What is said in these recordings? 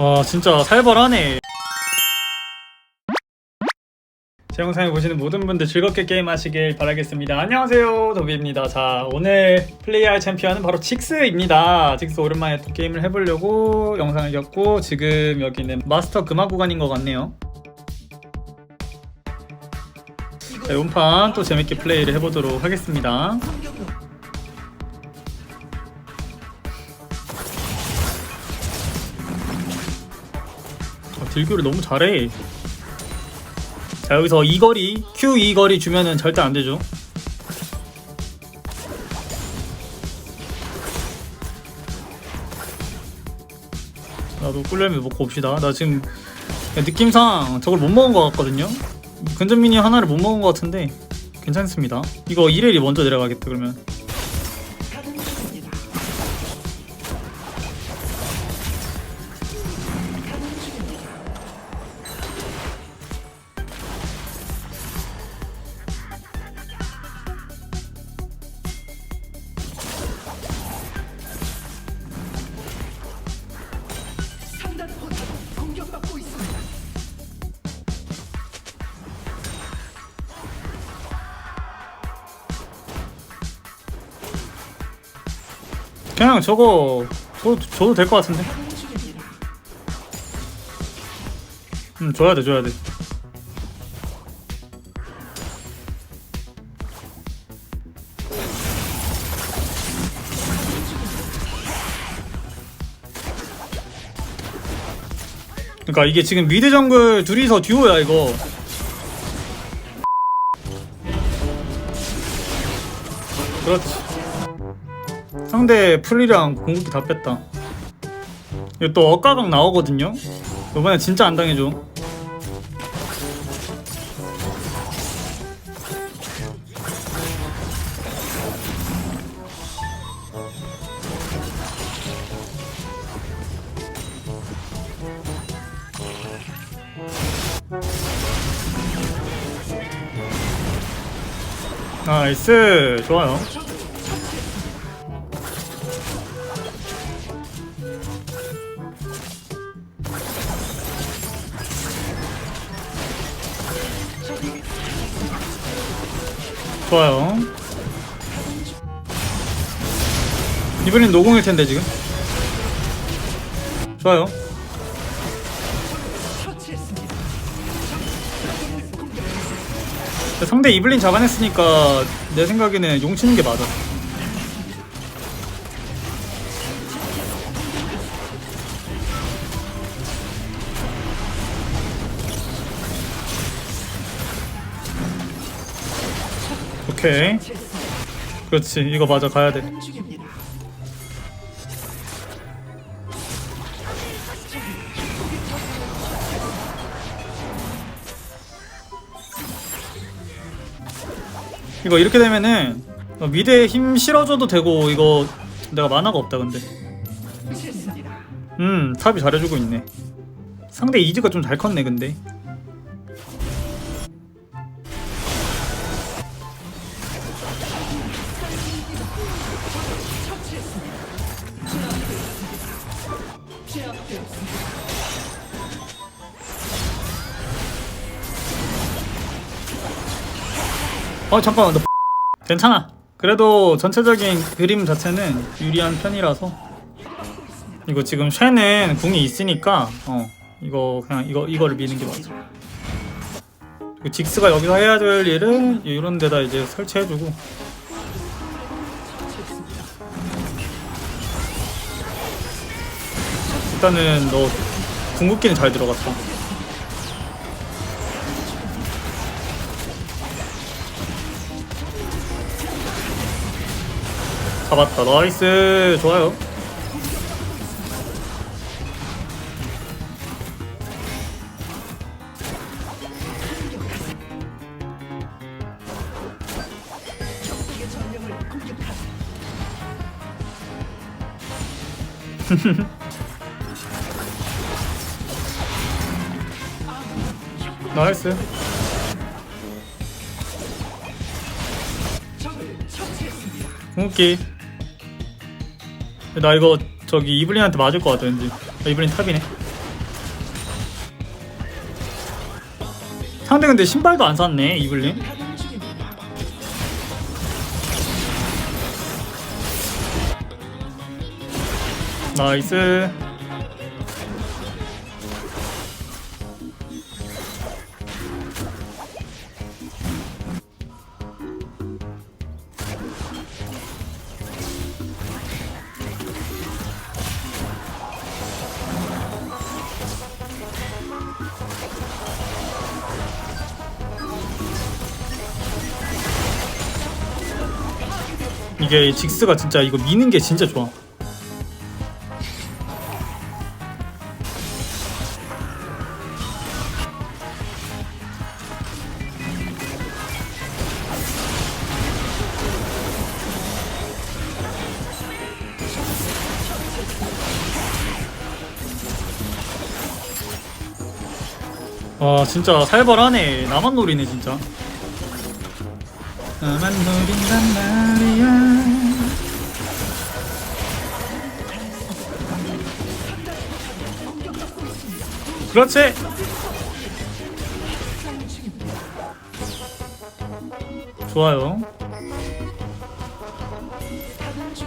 와 진짜 살벌하네. 제 영상을 보시는 모든 분들 즐겁게 게임하시길 바라겠습니다. 안녕하세요. 도비입니다. 자 오늘 플레이할 챔피언은 바로 직스입니다. 직스 오랜만에 또 게임을 해보려고 영상을 켰고 지금 여기는 마스터 금화 구간인 것 같네요. 자, 이번 또 재밌게 플레이를 해보도록 하겠습니다 딜교를 너무 잘해. 자 여기서 이 거리 Q 이 거리 주면은 절대 안 되죠. 나도 꿀열매 먹고 옵시다. 나 지금 느낌상 저걸 못 먹은 것 같거든요. 근접 미니 하나를 못 먹은 것 같은데 괜찮습니다. 이거 이레리 먼저 내려가겠다 그러면. 그냥 저거 줘, 줘도 될 것 같은데. 음 줘야 돼 줘야 돼. 그러니까 이게 지금 미드 정글 둘이서 듀오야 이거. 그렇지. 상대 풀리랑 공격기 다 뺐다. 이거 또 억가각 나오거든요. 이번에 진짜 안 당해줘. 나이스 좋아요. 좋아요. 이번엔 노공일 텐데 지금. 좋아요. 상대 이블린 잡아냈으니까 내 생각에는 용 치는 게 맞아. 오케이. 그렇지. 이거 맞아. 가야 돼. 가동 중입니다. 이거 이렇게 되면은 어, 미드에 힘 실어줘도 되고 이거 내가 만화가 없다 근데. 음 탑이 잘해주고 있네 상대 이즈가 좀 잘 컸네 근데 어 잠깐만 너 괜찮아. 그래도 전체적인 그림 자체는 유리한 편이라서. 이거 지금 쉐는 궁이 있으니까 어 이거 그냥 이거 이거를 미는 게 맞아. 그리고 직스가 여기서 해야 될 일은 이런 데다 이제 설치해주고. 일단은 너 궁극기는 잘 들어갔다 잡았다 나이스 좋아요. 나이스. 궁극기 나 이거 저기 이블린한테 맞을 것 같아 왠지. 아, 이블린 탑이네. 상대 근데 신발도 안 샀네 이블린. 나이스. 이게 직스가 진짜 이거 미는 게 진짜 좋아. 와 진짜 살벌하네. 나만 노리네 진짜 나만 노린단 말이야. 그렇지. 좋아요.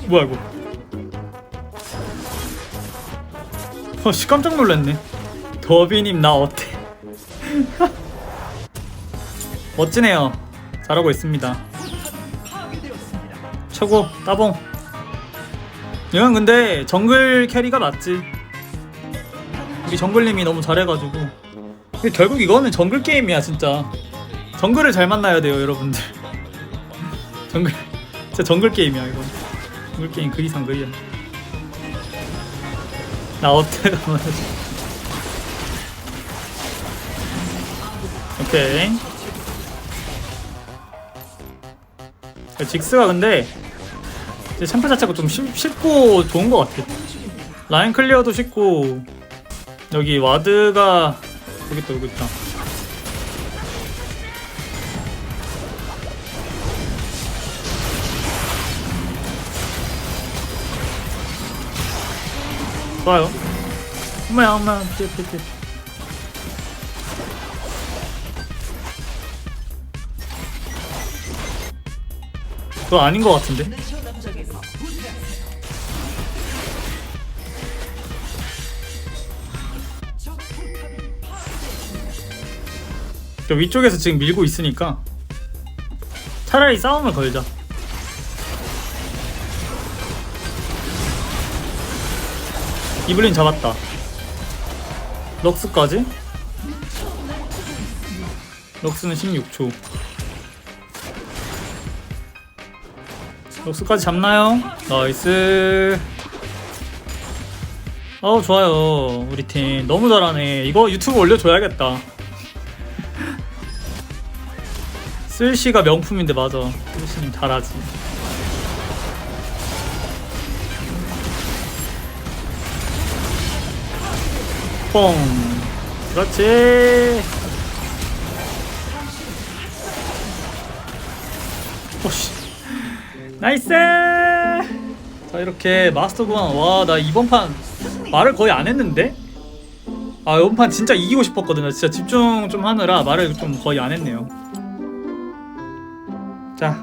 뭐야 이거? 어씨 깜짝 놀랐네. 더비님 나 어때? 멋지네요 잘하고 있습니다. 최고 따봉. 이건 근데 정글 캐리가 맞지. 우리 정글님이 너무 잘해가지고. 결국 이거는 정글 게임이야 진짜. 정글을 잘 만나야 돼요 여러분들. 정글 진짜 정글 게임이야 이거 정글 게임 그 이상 그이야 나 어때 가만 오케이 직스가 근데 이제 챔프 자체가 좀 쉽, 쉽고 좋은 것 같아. 라인 클리어도 쉽고 여기 와드가 여기 있다 여기 있다. 좋아요. 엄마야 엄마 띠띠띠. 그거 아닌 것 같은데. 저 위쪽에서 지금 밀고 있으니까 차라리 싸움을 걸자. 이블린 잡았다. 럭스까지? 럭스는 16초. 럭스까지 잡나요? 나이스. 어우 좋아요. 우리 팀. 너무 잘하네. 이거 유튜브 올려줘야겠다. 쓸시가 명품인데 맞아. 쓸시님 잘하지. 뽕. 그렇지. 오씨 나이스 자 이렇게 마스터 구간 와나 이번 판 말을 거의 안 했는데 아 이번 판 진짜 이기고 싶었거든요 진짜 집중 좀 하느라 말을 좀 거의 안 했네요 자,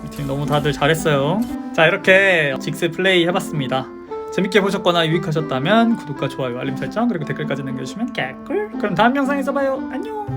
우리 팀 너무 다들 잘했어요. 자, 이렇게 직스 플레이 해봤습니다. 재밌게 보셨거나 유익하셨다면 구독과 좋아요, 알림 설정 그리고 댓글까지 남겨주시면 개꿀. 그럼 다음 영상에서 봐요. 안녕.